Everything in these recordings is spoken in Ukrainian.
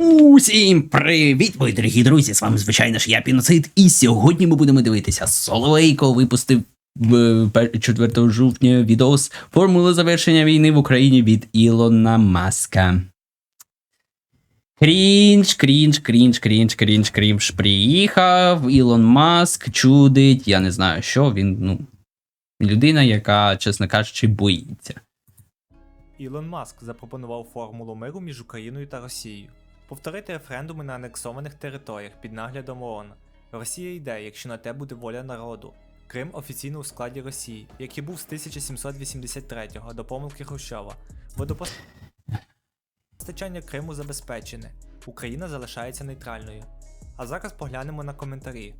Усім привіт, мої дорогі друзі! З вами, звичайно ж, я Піноцид, і сьогодні ми будемо дивитися Соловейко випустив е, 4 жовтня відос Формула завершення війни в Україні від Ілона Маска. Крінж, крінж, крінж, крінж, крінж, крінж. Приїхав Ілон Маск, чудить, я не знаю що, він, ну, людина, яка, чесно кажучи, боїться. Ілон Маск запропонував формулу миру між Україною та Росією. Повторити референдуми на анексованих територіях під наглядом ООН. Росія йде, якщо на те буде воля народу. Крим офіційно у складі Росії, як і був з 1783 го до помилки Хрущова. Водопостачання Криму забезпечене. Україна залишається нейтральною. А зараз поглянемо на коментарі.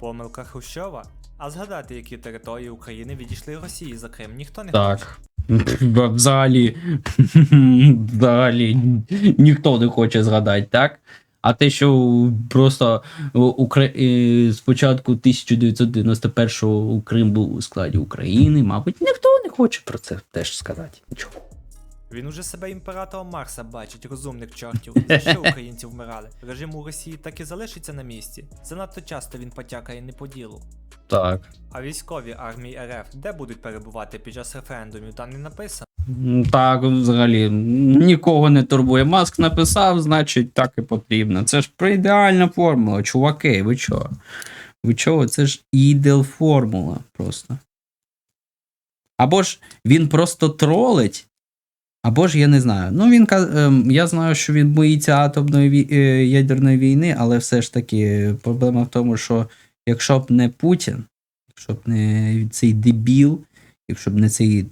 Помилка Хрущова? А згадати, які території України відійшли Росії за Крим, ніхто не хоче. Взагалі, взагалі ніхто не хоче згадати, так? А те, що просто Укра... е, спочатку 1991-го Крим був у складі України, мабуть, ніхто не хоче про це теж сказати. Нічого. Він уже себе імператором Марса бачить, розумних чортів. За що українці вмирали? Режим у Росії так і залишиться на місці. Занадто часто він потякає не по ділу. Так. А військові армії РФ де будуть перебувати під час референдумів, там не написано. Так, взагалі, нікого не турбує. Маск написав, значить, так і потрібно. Це ж ідеальна формула, чуваки, ви чого? Ви чого? Це ж ідеал формула просто. Або ж він просто тролить, або ж я не знаю. Ну, він ем, я знаю, що він боїться атомної е, ядерної війни, але все ж таки проблема в тому, що якщо б не Путін, якщо б не цей дебіл, якщо б не цей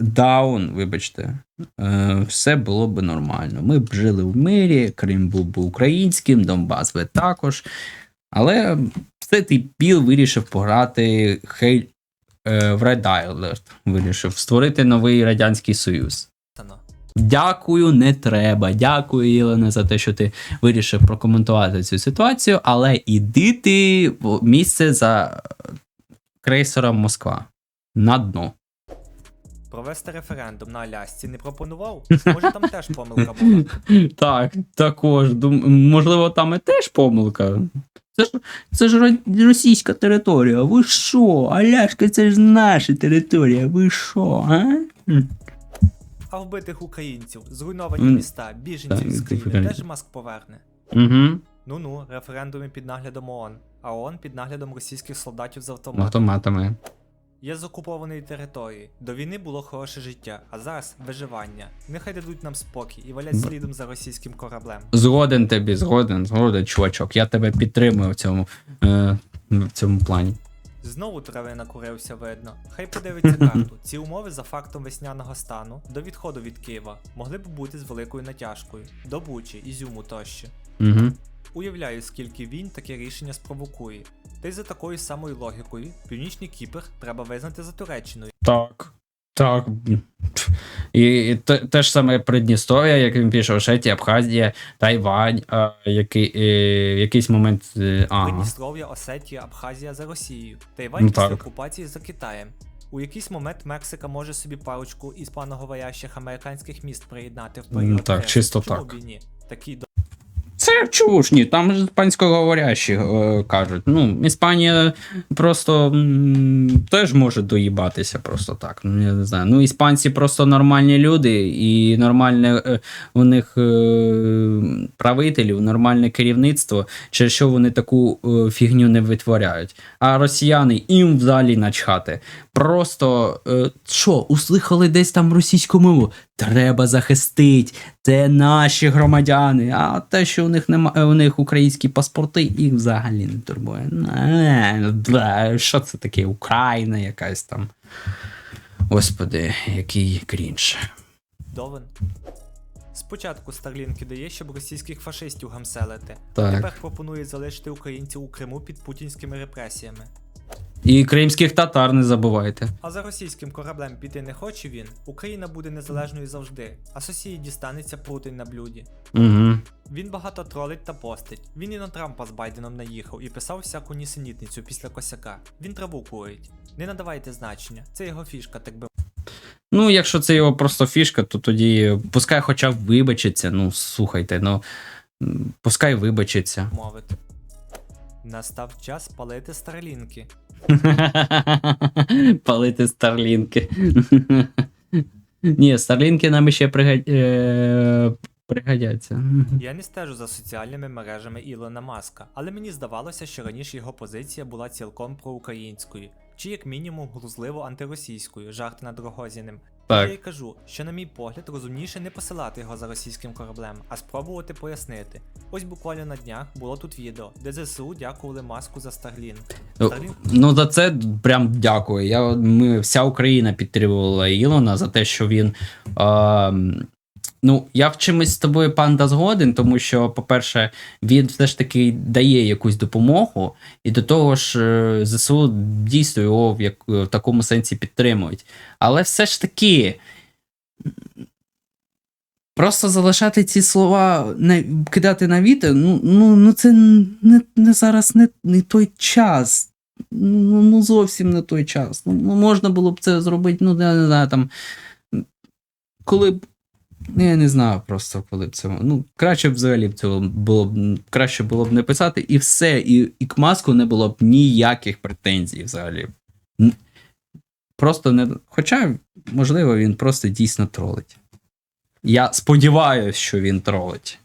даун, вибачте, е, все було б нормально. Ми б жили в мирі, Крим був би українським, Донбас би також. Але все ти біл вирішив пограти хей, е, в Red Alert, вирішив створити новий Радянський Союз. Дякую, не треба. Дякую, Ілоне, за те, що ти вирішив прокоментувати цю ситуацію, але іди ти в місце за крейсером Москва на дно. Провести референдум на Алясці не пропонував? Може там теж помилка була. Так, також. Можливо, там і теж помилка. Це ж, це ж російська територія. Ви що? Аляшка, це ж наша територія. Ви що, а? А вбитих українців, зруйновані М, міста, біженців так, з це країни правильно. теж Маск поверне. Угу. Ну-ну, референдуми під наглядом ООН, а ООН під наглядом російських солдатів з автоматом. Автоматами. Є з окупованої території. До війни було хороше життя, а зараз виживання. Нехай дадуть нам спокій і валять слідом за російським кораблем. Згоден тобі, згоден, згоден, чувачок. Я тебе підтримую в цьому, е, в цьому плані. Знову трави накурився видно. Хай подивиться карту. Ці умови за фактом весняного стану до відходу від Києва могли б бути з великою натяжкою, до Бучі, Ізюму тощо. Угу. Уявляю, скільки він таке рішення спровокує. Та й за такою самою логікою, північний Кіпр треба визнати за Туреччиною. Так. Так. І, і те, те ж саме Придністров'я, як він пише, Ошеті, Абхазія, Тайвань, а, який, е, якийсь момент. Е, а, Придністров'я, Осетія, Абхазія за Росією, Тайвань Ну, після так. окупації за Китаєм. У якийсь момент Мексика може собі парочку іспаноговорящих американських міст приєднати в Ну, період. так, чисто Чому так. б ні? Такий Це чуш, ні, там ж іспанськоговорящі е, кажуть. Ну, Іспанія просто м, теж може доїбатися просто так. Ну, я не знаю. Ну, іспанці просто нормальні люди, і нормальне е, у них е, правителів, нормальне керівництво, через що вони таку е, фігню не витворяють. А росіяни їм взагалі начхати. Просто е, що, услухали десь там російську мову? Треба захистити. Це наші громадяни. А те, що у них нема, у них українські паспорти, їх взагалі не турбує. Е, Що це таке? Україна якась там. Господи, який крінж. Довен. Спочатку Старлінки дає, щоб російських фашистів гамселити. Так. Тепер пропонує залишити українців у Криму під путінськими репресіями. І кримських татар не забувайте. А за російським кораблем піти не хоче він, Україна буде незалежною завжди, а Сосії дістанеться прутень на блюді. Угу. Він багато тролить та постить. Він і на Трампа з Байденом наїхав і писав всяку нісенітницю після косяка. Він траву курить. Не надавайте значення, це його фішка, так би Ну, якщо це його просто фішка, то тоді пускай хоча б вибачиться. Ну, слухайте, ну пускай вибачиться. мовити. Настав час палити старлінки. Палити старлінки. Ні, старлінки нам ще пригад... е... пригодяться. Я не стежу за соціальними мережами Ілона Маска, але мені здавалося, що раніше його позиція була цілком проукраїнською, чи як мінімум глузливо антиросійською, жарти над Рогозіним. Так. Я й кажу, що, на мій погляд, розумніше не посилати його за російським кораблем, а спробувати пояснити. Ось буквально на днях було тут відео, де ЗСУ дякували маску за Старлін. Старлін... Ну, за це прям дякую. Я, ми, вся Україна підтримувала Ілона за те, що він. А, ну, я в чимось з тобою панда згоден, тому що, по-перше, він все ж таки дає якусь допомогу, і до того ж, е, ЗСУ дійсно його в, як, в такому сенсі підтримують. Але все ж таки. Просто залишати ці слова, на, кидати на вітер, ну, ну, ну це не, не зараз не, не той час. Ну, ну зовсім не той час. Ну, можна було б це зробити, ну, я не знаю, там. Коли б. Ну, Я не знаю просто, коли б це. Ну, краще б взагалі б цього було б краще було б не писати, і все. І, і к маску не було б ніяких претензій взагалі. Просто не. Хоча, можливо, він просто дійсно тролить. Я сподіваюся, що він тролить.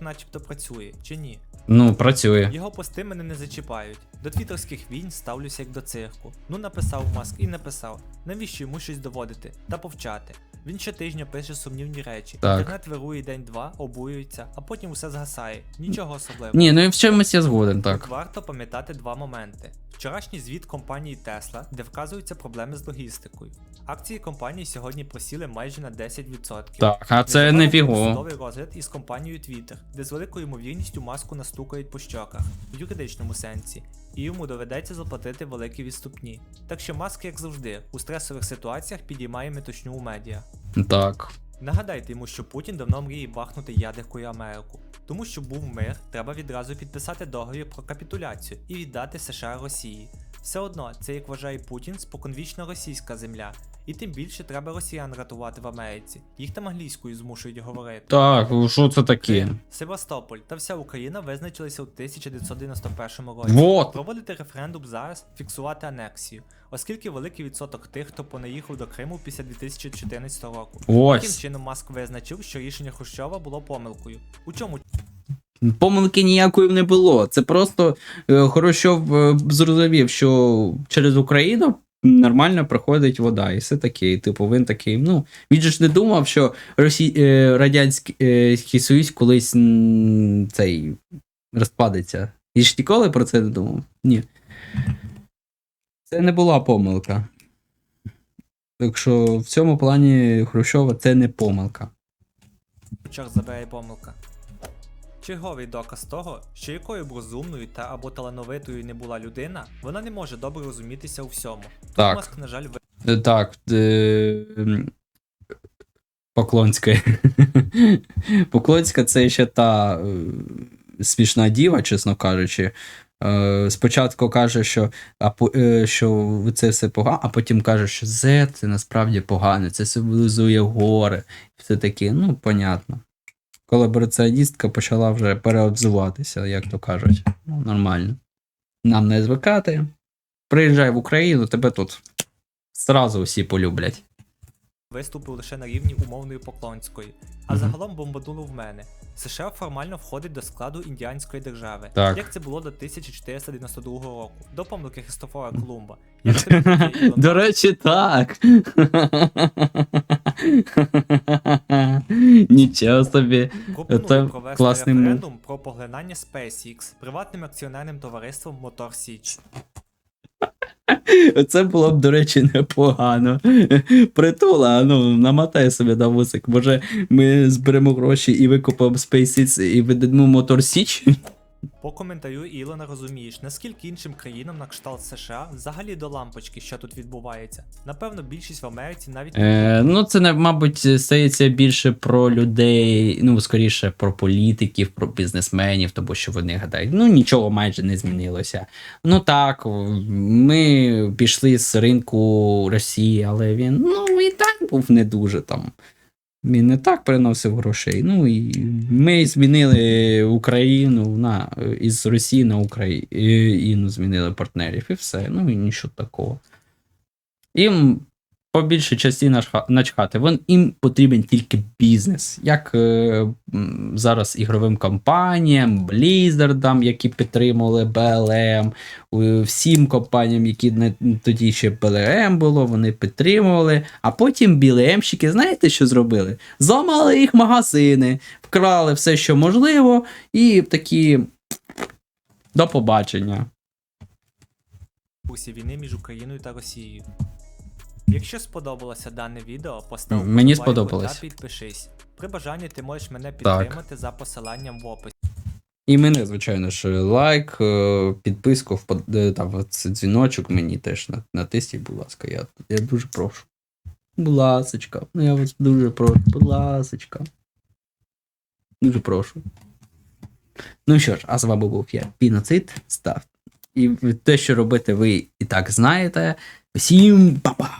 начебто працює, чи ні? Ну, працює. Його пости мене не зачіпають. До твіттерських війн ставлюся як до цирку. Ну написав Маск і написав. Навіщо йому щось доводити та повчати? Він щотижня пише сумнівні речі. Так. Інтернет вирує день-два, обуюється, а потім усе згасає. Нічого особливого. Ні, ну і в чомусь я згоден, так. Тут варто пам'ятати два моменти. Вчорашній звіт компанії Tesla, де вказуються проблеми з логістикою. Акції компанії сьогодні просіли майже на 10%. Так, а це не фіго. Судовий розгляд із компанією Twitter, де з великою ймовірністю маску настукають по щоках в юридичному сенсі, і йому доведеться заплатити великі відступні. Так що маск, як завжди, у стресових ситуаціях підіймає метушню у медіа. Так. Нагадайте йому, що Путін давно мріє бахнути ядеркою Америку. Тому що був мир, треба відразу підписати договір про капітуляцію і віддати США Росії. Все одно, це як вважає Путін, споконвічна російська земля, і тим більше треба росіян рятувати в Америці. Їх там англійською змушують говорити. Так, що це таке? Севастополь та вся Україна визначилися у 1991 році. Вот. Проводити референдум зараз, фіксувати анексію, оскільки великий відсоток тих, хто понаїхав до Криму після 2014 року. Таким чином Маск визначив, що рішення Хрущова було помилкою. У чому Помилки ніякої не було. Це просто е, Хорощов е, зрозумів, що через Україну нормально проходить вода, і все таке. І, типу, він такий. Ну, він же ж не думав, що Росі... е, Радянський е, Союз колись цей розпадеться. І ж ніколи про це не думав? Ні. Це не була помилка. Так що в цьому плані Хрущова це не помилка. чор забирає помилка? Черговий доказ того, що якою б розумною та або талановитою не була людина, вона не може добре розумітися у всьому. Так. Маск, на жаль, Е, Так. Е... Поклонська. Поклонська це ще та е, смішна діва, чесно кажучи. Е, спочатку каже, що, а, е, що це все погано, а потім каже, що Z це насправді погано, це символізує гори. Все таке, ну, понятно. Колабораціоністка почала вже переобзиватися, як то кажуть. Ну, нормально. Нам не звикати. Приїжджай в Україну, тебе тут зразу всі полюблять. виступив лише на рівні умовної поклонської, а загалом бомбануло в мене. США формально входить до складу індіанської держави, Так. як це було до 1492 року, до помилки Христофора Колумба. До речі, так. Нічого собі. Це класний референдум про поглинання SpaceX приватним акціонерним товариством Мотор Січ. Це було б, до речі, непогано. Притула, ну, намотай собі на вусик. Може, ми зберемо гроші і викупимо SpaceX і видадемо мотор Січ? По коментарю Ілона розумієш, наскільки іншим країнам на кшталт США взагалі до лампочки, що тут відбувається. Напевно, більшість в Америці навіть Е, ну, це, мабуть, стається більше про людей, ну, скоріше, про політиків, про бізнесменів, тому що вони гадають, ну нічого майже не змінилося. Ну так, ми пішли з ринку Росії, але він ну, і так був не дуже там. Він не так приносив грошей. Ну і ми змінили Україну на із Росії на Україну змінили партнерів, і все. Ну і нічого такого. Їм по більшій начха- начхати. Вон їм потрібен тільки бізнес. Як е, зараз ігровим компаніям, Blizzardам, які підтримували BLM, всім компаніям, які не, тоді ще BLM було, вони підтримували. А потім BLM-щики, знаєте, що зробили? Зламали їх магазини, вкрали все, що можливо, і такі. До побачення. курсі війни між Україною та Росією. Якщо сподобалося дане відео, постав мені вподобайку сподобалось. та підпишись. При бажанні ти можеш мене підтримати за посиланням в описі. І мене, звичайно ж, лайк, е, підписку, впод- е, там дзвіночок мені теж натисніть, будь ласка. Я, я дуже прошу. Будь ласочка, ну я вас дуже прошу, будь ласочка. Дуже прошу. Ну що ж, а з вами був я, Піноцид. Став. І те, що робити, ви і так знаєте. Всім па-па!